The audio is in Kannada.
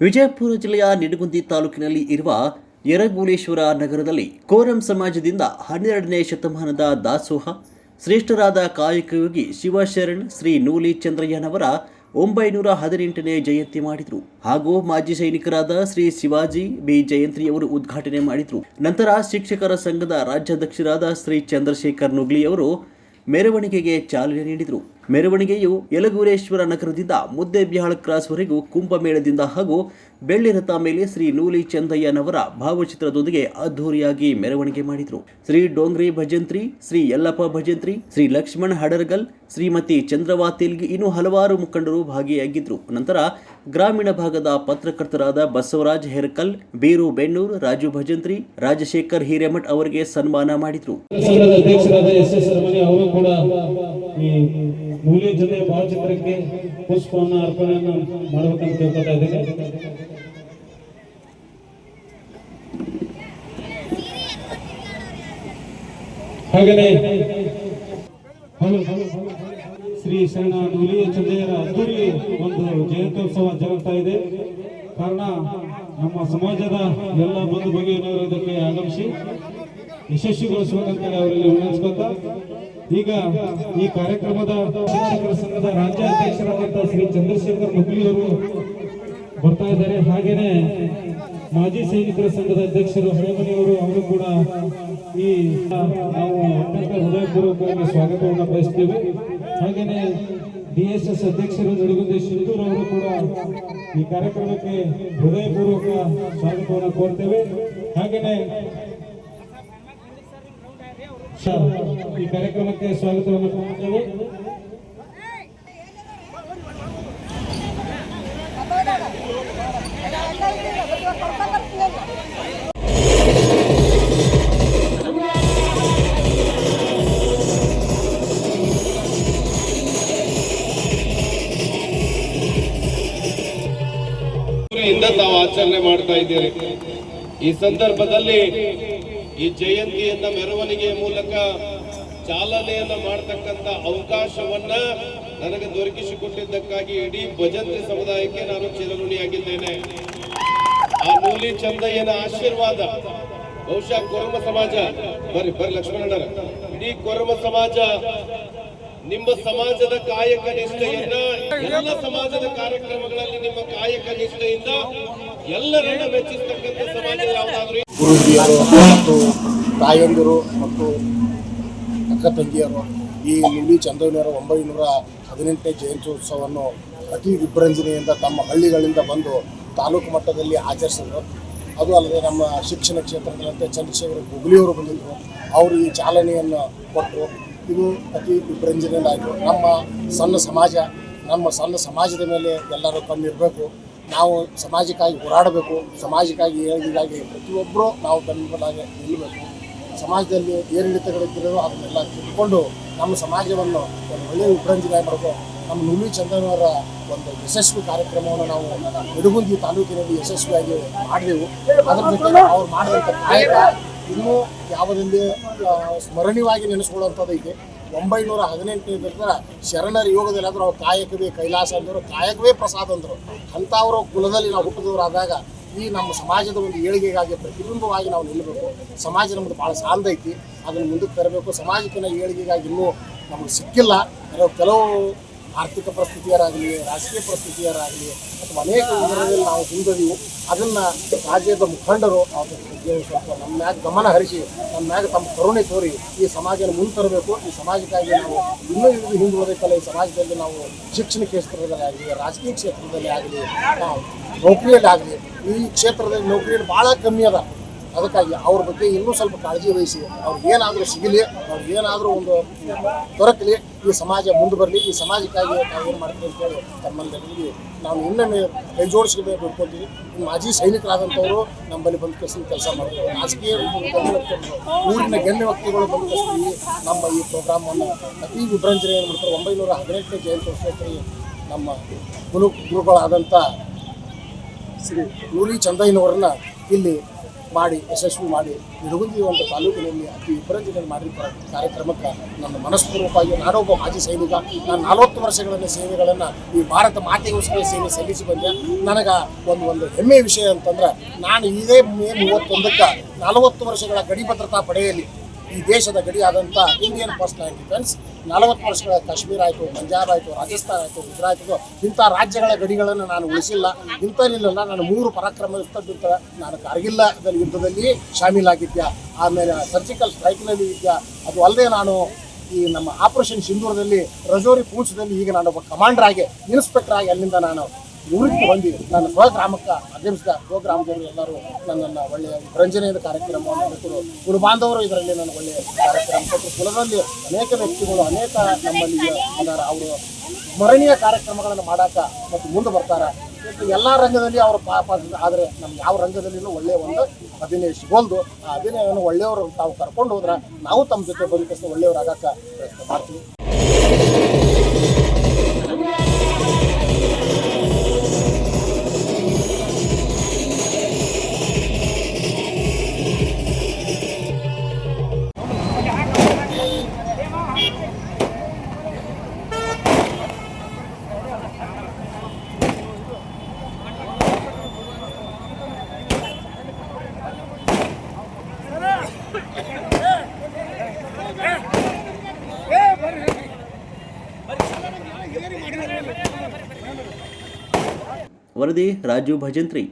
ವಿಜಯಪುರ ಜಿಲ್ಲೆಯ ನಿಡಗುಂದಿ ತಾಲೂಕಿನಲ್ಲಿ ಇರುವ ಯರಗೂಲೇಶ್ವರ ನಗರದಲ್ಲಿ ಕೋರಂ ಸಮಾಜದಿಂದ ಹನ್ನೆರಡನೇ ಶತಮಾನದ ದಾಸೋಹ, ಶ್ರೇಷ್ಠರಾದ ಕಾಯಕಯೋಗಿ ಶಿವಶರಣ್, ಶ್ರೀ ನೂಲಿ ಚಂದ್ರಯ್ಯನವರ ಒಂಬೈನೂರ ಹದಿನೆಂಟನೇ ಜಯಂತಿ ಮಾಡಿದರು. ಹಾಗೂ ಮಾಜಿ ಸೈನಿಕರಾದ ಶ್ರೀ ಶಿವಾಜಿ ಬಿ. ಜಯಂತ್ರಿಯವರು ಉದ್ಘಾಟನೆ ಮಾಡಿದರು. ನಂತರ ಶಿಕ್ಷಕರ ಸಂಘದ ರಾಜ್ಯಾಧ್ಯಕ್ಷರಾದ ಶ್ರೀ ಚಂದ್ರಶೇಖರ್ ನುಗ್ಲಿಯವರು ಮೆರವಣಿಗೆಗೆ ಚಾಲನೆ ನೀಡಿದರು. ಮೆರವಣಿಗೆಯು ಯಲಗೂರೇಶ್ವರ ನಗರದಿಂದ ಮುದ್ದೆಬಿಹಾಳ್ ಕ್ರಾಸ್ವರೆಗೂ ಕುಂಭಮೇಳದಿಂದ ಹಾಗೂ ಬೆಳ್ಳಿರಥ ಮೇಲೆ ಶ್ರೀ ನೂಲಿ ಚಂದಯ್ಯನವರ ಭಾವಚಿತ್ರದೊಂದಿಗೆ ಅದ್ಧೂರಿಯಾಗಿ ಮೆರವಣಿಗೆ ಮಾಡಿದರು. ಶ್ರೀ ಡೋಂಗ್ರಿ ಭಜಂತ್ರಿ, ಶ್ರೀ ಯಲ್ಲಪ್ಪ ಭಜಂತ್ರಿ, ಶ್ರೀ ಲಕ್ಷ್ಮಣ್ ಹಡರ್ಗಲ್, ಶ್ರೀಮತಿ ಚಂದ್ರವಾ ಇನ್ನೂ ಹಲವಾರು ಮುಖಂಡರು ಭಾಗಿಯಾಗಿದ್ದರು ನಂತರ ಗ್ರಾಮೀಣ ಭಾಗದ ಪತ್ರಕರ್ತರಾದ ಬಸವರಾಜ್ ಹೆರ್ಕಲ್, ಬೀರು ಬೆನ್ನೂರು ರಾಜು ಭಜಂತ್ರಿ, ರಾಜಶೇಖರ್ ಹಿರೇಮಠ್ ಅವರಿಗೆ ಸನ್ಮಾನ ಮಾಡಿದರು. ಮೂಲಿ ಜೊತೆ ಭಾವಚಿತ್ರಕ್ಕೆ ಪುಷ್ಪವನ್ನು ಅರ್ಪಣೆಯನ್ನು ಮಾಡಬೇಕಂತ ಕೇಳ್ಕೊತಾ ಇದ್ದೇನೆ. ಹಾಗೆ hello, hello, hello, Shri Sharana ನೂಲಿಯ ಚಂದೆಯರ ಅದ್ದೂರಿ ಒಂದು ಜಯಂತ್ಯೋತ್ಸವ ಜರುಗ್ತಾ ಇದೆ. ಕಾರಣ ನಮ್ಮ ಸಮಾಜದ ಎಲ್ಲ ಬಂಧು ಬಗೆಯನ್ನು ಇದಕ್ಕೆ ಆಗಮಿಸಿ ಯಶಸ್ವಿಗೊಳಿಸಬೇಕಂತೇಳಿ ಅವರಲ್ಲಿ ವಿನಂತಿಸ್ಕೊತಾ ಈಗ ಈ ಕಾರ್ಯಕ್ರಮದ ಸಂಘದ ರಾಜ್ಯಾಧ್ಯಕ್ಷರಾದಂತಹ ಶ್ರೀ ಚಂದ್ರಶೇಖರ್ ಮುಗ್ಲಿ ಅವರು ಬರ್ತಾ ಇದ್ದಾರೆ. ಹಾಗೇನೆ ಮಾಜಿ ಸೈನಿಕರ ಸಂಘದ ಅಧ್ಯಕ್ಷರು ಹಳೆಮನೆಯವರು ಅವರು ಕೂಡ ಈ ನಾವು ಅತ್ಯಂತ ಹೃದಯಪೂರ್ವಕವಾಗಿ ಸ್ವಾಗತವನ್ನು ಬಯಸ್ತೇವೆ. ಹಾಗೇನೆ ಡಿ ಎಸ್ ಎಸ್ ಅಧ್ಯಕ್ಷರು ನಡುಗುಂದಿ ಶಿಂದೂರ್ ಅವರು ಕೂಡ ಈ ಕಾರ್ಯಕ್ರಮಕ್ಕೆ ಹೃದಯಪೂರ್ವಕ ಸ್ವಾಗತವನ್ನು ಕೋರ್ತೇವೆ. ಹಾಗೇನೆ ಈ ಕಾರ್ಯಕ್ರಮಕ್ಕೆ ಸ್ವಾಗತವನ್ನು ಕೋರುತ್ತೇವೆ ಇಂದ ತಾವು ಆಚರಣೆ ಮಾಡ್ತಾ ಇದ್ದೀರಿ. ಈ ಸಂದರ್ಭದಲ್ಲಿ ಈ ಜಯಂತಿಯನ್ನ ಮೆರವಣಿಗೆಯ ಮೂಲಕ ಚಾಲನೆಯನ್ನ ಮಾಡತಕ್ಕಂತ ಅವಕಾಶವನ್ನ ನನಗೆ ದೊರಕಿಸಿಕೊಟ್ಟಿದ್ದಕ್ಕಾಗಿ ಇಡೀ ಭಜಂತ್ರಿ ಸಮುದಾಯಕ್ಕೆ ನಾನು ಚಿರಋಣಿಯಾಗಿದ್ದೇನೆ ಆ ನೂಲಿ ಚಂದಯ್ಯನ ಆಶೀರ್ವಾದ, ಬಹುಶಃ ಕೊರಮ ಸಮಾಜ, ಬರ್ರಿ ಬರ್ರಿ ಲಕ್ಷ್ಮಣ ಇಡೀ ಕೊರಮ ಸಮಾಜ, ನಿಮ್ಮ ಸಮಾಜದ ಕಾಯಕ ನಿಷ್ಠೆಯಿಂದ, ಎಲ್ಲ ಸಮಾಜದ ಕಾರ್ಯಕ್ರಮಗಳಲ್ಲಿ ನಿಮ್ಮ ಕಾಯಕ ನಿಷ್ಠೆಯಿಂದ ಎಲ್ಲರನ್ನ ಮೆಚ್ಚಿಸ್ತಕ್ಕಂಥ ಸಮಾಜ ಯಾವುದಾದ್ರೂ ಮತ್ತು ತಾಯಂದಿರು ಮತ್ತು ಅಕ್ಕ ತಂಗಿಯರು, ಈ ನುಲಿ ಚಂದ್ರನೂರ ಒಂಬೈನೂರ ಹದಿನೆಂಟನೇ ಜಯಂತ್ಯೋತ್ಸವವನ್ನು ಅತಿ ವಿಭ್ರಂಜನೆಯಿಂದ ತಮ್ಮ ಹಳ್ಳಿಗಳಿಂದ ಬಂದು ತಾಲೂಕು ಮಟ್ಟದಲ್ಲಿ ಆಚರಿಸಿದರು. ಅದು ಅಲ್ಲದೆ ನಮ್ಮ ಶಿಕ್ಷಣ ಕ್ಷೇತ್ರದಂತೆ ಚಂದ್ರಶೇಖರ ಗುಗ್ಲಿಯವರು ಬಂದಿದ್ದರು. ಅವರು ಈ ಚಾಲನೆಯನ್ನು ಕೊಟ್ಟರು. ಇದು ಅತಿ ವಿಭ್ರಂಜನೆಯಿಂದ ಆಯಿತು ನಮ್ಮ ಸಣ್ಣ ಸಮಾಜ, ನಮ್ಮ ಸಣ್ಣ ಸಮಾಜದ ಮೇಲೆ ಎಲ್ಲರೂ ಕಣ್ಣಿರಬೇಕು. ನಾವು ಸಮಾಜಕ್ಕಾಗಿ ಹೋರಾಡಬೇಕು, ಸಮಾಜಕ್ಕಾಗಿ ಹೇಳಿದಾಗಿ ಪ್ರತಿಯೊಬ್ಬರೂ ನಾವು ಬೆಂಬಲಾಗಿ ನಿಲ್ಲಬೇಕು. ಸಮಾಜದಲ್ಲಿ ಏರಿಳಿತಗಳಿದ್ದರೂ ಅದನ್ನೆಲ್ಲ ತಿಳ್ಕೊಂಡು ನಮ್ಮ ಸಮಾಜವನ್ನು ಒಂದು ಒಳ್ಳೆಯ ವಿಭ್ರಂಜನೆ ಮಾಡಬೇಕು. ನಮ್ಮ ನುಲಿ ಚಂದನವರ ಒಂದು ಯಶಸ್ವಿ ಕಾರ್ಯಕ್ರಮವನ್ನು ನಾವು ನಿಡಗುಂದಿ ತಾಲೂಕಿನಲ್ಲಿ ಯಶಸ್ವಿಯಾಗಿ ಮಾಡಿದೆವು. ಅದರ ಜೊತೆ ಅವ್ರು ಮಾಡಿದಂಥ ಕಾಯಕ ಇನ್ನೂ ಯಾವುದಲ್ಲಿ ಸ್ಮರಣೀಯವಾಗಿ ನೆನೆಸ್ಕೊಳ್ಳುವಂಥದ್ದು ಐತೆ ಒಂಬೈನೂರ ಹದಿನೆಂಟನೇ ನಂತರ ಶರಣರ ಯೋಗದಲ್ಲಿ ಆದರೂ ಅವ್ರು ಕಾಯಕವೇ ಕೈಲಾಸ ಅಂದರು ಕಾಯಕವೇ ಪ್ರಸಾದ ಅಂದರು. ಅಂಥವ್ರ ಕುಲದಲ್ಲಿ ನಾವು ಹುಟ್ಟಿದವರಾದಾಗ ಈ ನಮ್ಮ ಸಮಾಜದ ಒಂದು ಏಳಿಗೆಗಾಗಿ ಪ್ರತಿಬಿಂಬವಾಗಿ ನಾವು ನಿಲ್ಲಬೇಕು. ಸಮಾಜ ನಮ್ಮದು ಭಾಳ ಸಾಂದ ಐತಿ. ಅದನ್ನು ಮುಂದಕ್ಕೆ ತರಬೇಕು. ಸಮಾಜಕ್ಕಿನ ಏಳಿಗೆಗಾಗಿ ಇನ್ನೂ ನಮಗೆ ಸಿಕ್ಕಿಲ್ಲ. ಕೆಲವು ಆರ್ಥಿಕ ಪರಿಸ್ಥಿತಿಯರಾಗಲಿ ರಾಜಕೀಯ ಪರಿಸ್ಥಿತಿಯರಾಗಲಿ ಅಥವಾ ಅನೇಕ ವಿಧಾನಗಳಲ್ಲಿ ನಾವು ಹಿಂದದೀವು ಅದನ್ನು ರಾಜ್ಯದ ಮುಖಂಡರು ಬಗ್ಗೆ ಸ್ವಲ್ಪ ನಮ್ಮ ಮ್ಯಾಗ ಗಮನ ಹರಿಸಿ, ನಮ್ಮ ಮ್ಯಾಗ ತಮ್ಮ ಕರುಣೆ ತೋರಿ ಈ ಸಮಾಜನ ಮುಂತರಬೇಕು ಈ ಸಮಾಜಕ್ಕಾಗಿ ನಾವು ಇನ್ನೂ ಇದು ಹಿಂದುಳಿದೈತಲ್ಲ ಈ ಸಮಾಜದಲ್ಲಿ ನಾವು ಶಿಕ್ಷಣ ಕ್ಷೇತ್ರದಲ್ಲಿ ಆಗಲಿ, ರಾಜಕೀಯ ಕ್ಷೇತ್ರದಲ್ಲಿ ಆಗಲಿ ನೌಕರಿಯಲ್ಲಿ ಆಗಲಿ, ಈ ಕ್ಷೇತ್ರದಲ್ಲಿ ನೌಕರಿಯಲ್ಲಿ ಭಾಳ ಕಮ್ಮಿ ಅದ. ಅದಕ್ಕಾಗಿ ಅವ್ರ ಬಗ್ಗೆ ಇನ್ನೂ ಸ್ವಲ್ಪ ಕಾಳಜಿ ವಹಿಸಿ. ಅವ್ರಿಗೆ ಏನಾದರೂ ಸಿಗಲಿ, ಅವ್ರಿಗೆ ಏನಾದರೂ ಒಂದು ದೊರಕಲಿ, ಈ ಸಮಾಜ ಮುಂದೆ ಬರಲಿ, ಈ ಸಮಾಜಕ್ಕಾಗಿ ನಾವು ಏನು ಮಾಡ್ತೀವಿ ಅಂತೇಳಿ ತಮ್ಮಲ್ಲಿ ನಾವು ಇನ್ನೊಮ್ಮೆ ಕೈ ಜೋಡಿಸ್ಬೇಕು ಬಿಟ್ಕೊತೀವಿ ಮಾಜಿ ಸೈನಿಕರಾದಂಥವರು ನಮ್ಮಲ್ಲಿ ಬಂದು ಕೆಲಸ ಕೆಲಸ ಮಾಡ್ತಾರೆ. ರಾಜಕೀಯ ಊರಿನ ಗಣ್ಯ ವ್ಯಕ್ತಿಗಳು ಬಂದು ನಮ್ಮ ಈ ಪ್ರೋಗ್ರಾಮನ್ನು ಅತಿ ವಿಭ್ರಂಜನೆ ಏನು ಮಾಡ್ತಾರೆ, ಒಂಬೈನೂರ ಹದಿನೆಂಟನೇ ಜಯಂತ್ಯೋತ್ಸವಕ್ಕೆ ನಮ್ಮ ಗುರು ಗುರುಗಳಾದಂಥ ಶ್ರೀ ನೂಲಿ ಚಂದಯ್ಯನವರನ್ನ ಇಲ್ಲಿ ಮಾಡಿ, ಯಶಸ್ವಿ ಮಾಡಿ ನಿಡಗುಂದಿ ಒಂದು ತಾಲೂಕಿನಲ್ಲಿ ಅತಿ ವಿಭಜನೆ ಮಾಡಿದ ಕಾರ್ಯಕ್ರಮಕ್ಕೆ ನನ್ನ ಮನಸ್ಪೂರ್ವಕವಾಗಿ ನಾನೊಬ್ಬ ಮಾಜಿ ಸೈನಿಕ, ನಾನು ನಲವತ್ತು ವರ್ಷಗಳ ಸೇವೆಗಳನ್ನು ಈ ಭಾರತ ಮಾತೆಗೋಸ್ಕರ ಸೇವೆ ಸಲ್ಲಿಸಿ ಬಂದೆ. ನನಗೆ ಒಂದು ಒಂದು ಹೆಮ್ಮೆಯ ವಿಷಯ ಅಂತಂದ್ರೆ, ನಾನು ಇದೇ ಮೇ ಮೂವತ್ತೊಂದಕ್ಕೆ ನಲವತ್ತು ವರ್ಷಗಳ ಗಡಿ ಭದ್ರತಾ ಪಡೆಯಲ್ಲಿ ಈ ದೇಶದ ಗಡಿಯಾದಂಥ ಇಂಡಿಯನ್ ಫಸ್ಟ್ ಡಿಫೆನ್ಸ್ ನಲವತ್ತು ವರ್ಷಗಳ ಕಾಶ್ಮೀರ ಆಯಿತು, ಪಂಜಾಬ್ ಆಯಿತು, ರಾಜಸ್ಥಾನ ಆಯಿತು, ಗುಜರಾತ್ ಆಯಿತು, ಇಂಥ ರಾಜ್ಯಗಳ ಗಡಿಗಳನ್ನು ನಾನು ಉಳಿಸಿಲ್ಲ. ಇಂಥಲ್ಲಿಲ್ಲ ನಾನು ಮೂರು ಪರಾಕ್ರಮ ಯುದ್ಧ ನಾನು ಕಾರ್ಗಿಲ್ಲದಲ್ಲಿ ಯುದ್ಧದಲ್ಲಿ ಶಾಮೀಲಾಗಿದ್ದೆ ಆಮೇಲೆ ಸರ್ಜಿಕಲ್ ಸ್ಟ್ರೈಕ್ನಲ್ಲಿ ಇದ್ದ ಅದು ಅಲ್ಲದೆ ನಾನು ಈ ನಮ್ಮ ಆಪರೇಷನ್ ಸಿಂಧೂರದಲ್ಲಿ ರಜೋರಿ ಪೂಂಚದಲ್ಲಿ ಈಗ ನಾನೊಬ್ಬ ಕಮಾಂಡರ್ ಆಗಿ, ಇನ್ಸ್ಪೆಕ್ಟರ್ ಆಗಿ ಅಲ್ಲಿಂದ ನಾನು ನಿವೃತ್ತಿ ಹೊಂದಿ ನನ್ನ ಸ್ವಗ್ರಾಮಕ್ಕೆ, ಅಧ್ಯಕ್ಷ ಸ್ವಗ್ರಾಮದವರು ಎಲ್ಲರೂ ನನ್ನನ್ನು ಒಳ್ಳೆಯ ರಂಜನೆಯ ಕಾರ್ಯಕ್ರಮವನ್ನು ನಡೆಸಿದರು ಗುರು ಬಾಂಧವರು ಇದರಲ್ಲಿ ನನ್ನ ಒಳ್ಳೆಯ ಕಾರ್ಯಕ್ರಮ ಕೊಟ್ಟರು. ಕುಲದಲ್ಲಿ ಅನೇಕ ವ್ಯಕ್ತಿಗಳು, ಅನೇಕ ನಮ್ಮಲ್ಲಿ ಅವರು ಸ್ಮರಣೀಯ ಕಾರ್ಯಕ್ರಮಗಳನ್ನು ಮಾಡಾಕ ಮತ್ತು ಮುಂದೆ ಬರ್ತಾರೆ. ಎಲ್ಲ ರಂಗದಲ್ಲಿ ಅವರು ಪಾಪ ಆದರೆ ನಮ್ಗೆ ಯಾವ ರಂಗದಲ್ಲಿನೂ ಒಳ್ಳೆಯ ಒಂದು ಅಭಿನಯ ಸಿಗೋದು ಆ ಅಭಿನಯವನ್ನು ಒಳ್ಳೆಯವರು ತಾವು ಕರ್ಕೊಂಡು ಹೋದ್ರೆ ನಾವು ತಮ್ಮ ಜೊತೆ ಬದುಕಿಸ್ ಒಳ್ಳೆಯವರಾಗಕ್ಕೆ ಪ್ರಯತ್ನ ಮಾಡ್ತೀವಿ. ವರದಿ ರಾಜು ಭಜಂತ್ರಿ